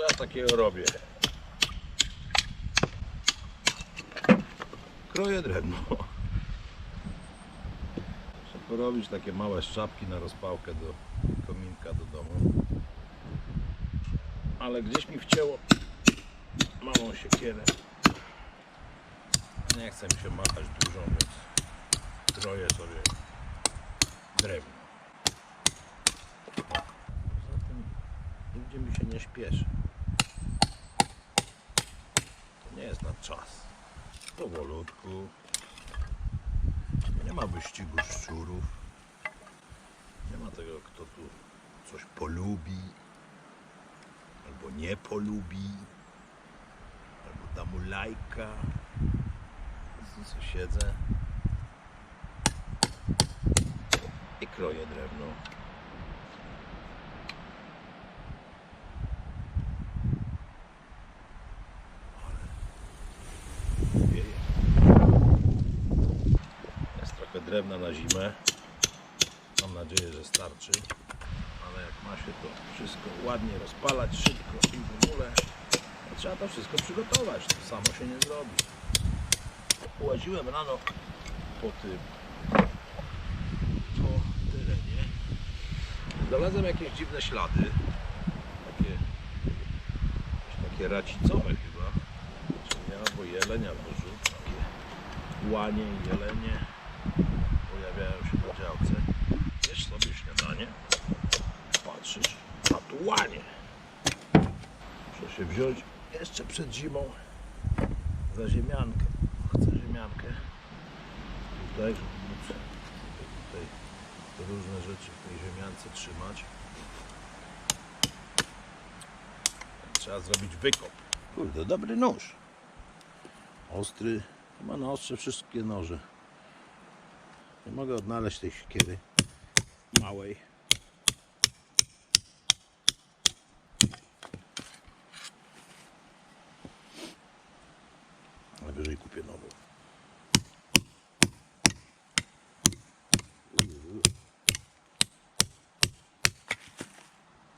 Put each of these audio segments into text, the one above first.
Co ja takiego robię? Kroję drewno. Muszę porobić takie małe szczapki na rozpałkę do kominka do domu. Ale gdzieś mi wcięło małą siekierę. Nie chcę mi się machać dużą, więc kroję sobie drewno. Poza tym nigdzie mi się nie śpieszy. Nie jest na czas. Powolutku. Nie ma wyścigu szczurów. Nie ma tego, kto tu coś polubi albo nie polubi, albo da mu lajka. Co siedzę i kroję drewno. Ale wieje. Jest trochę drewna na zimę. Mam nadzieję, że starczy. Ale jak ma się to wszystko ładnie rozpalać, szybko i w ogóle, to trzeba to wszystko przygotować. To samo się nie zrobi. Łaziłem rano po tym po terenie. Znalazłem jakieś dziwne ślady. Takie, takie racicowe chyba. Czyli albo żółt. Takie łanie jelenie pojawiają się na działce. Jesz sobie śniadanie. Patrzysz, a tu łanie. Muszę się wziąć jeszcze przed zimą za ziemiankę. Chcę ziemiankę. Tutaj, żeby tutaj różne rzeczy w tej ziemiance trzymać. Trzeba zrobić wykop. Kurde, dobry nóż. Ostry. Chyba na ostrze wszystkie noże. Nie mogę odnaleźć tej siekiery małej. Najwyżej kupię nową.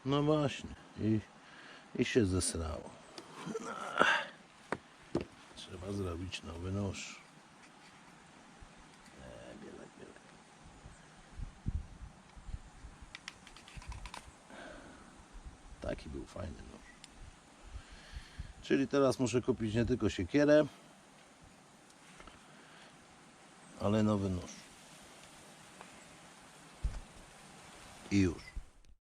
No właśnie. I, i się zesrało. Ach. Trzeba zrobić nowy nóż. Taki był fajny nóż. Czyli teraz muszę kupić nie tylko siekierę, ale nowy nóż. I już.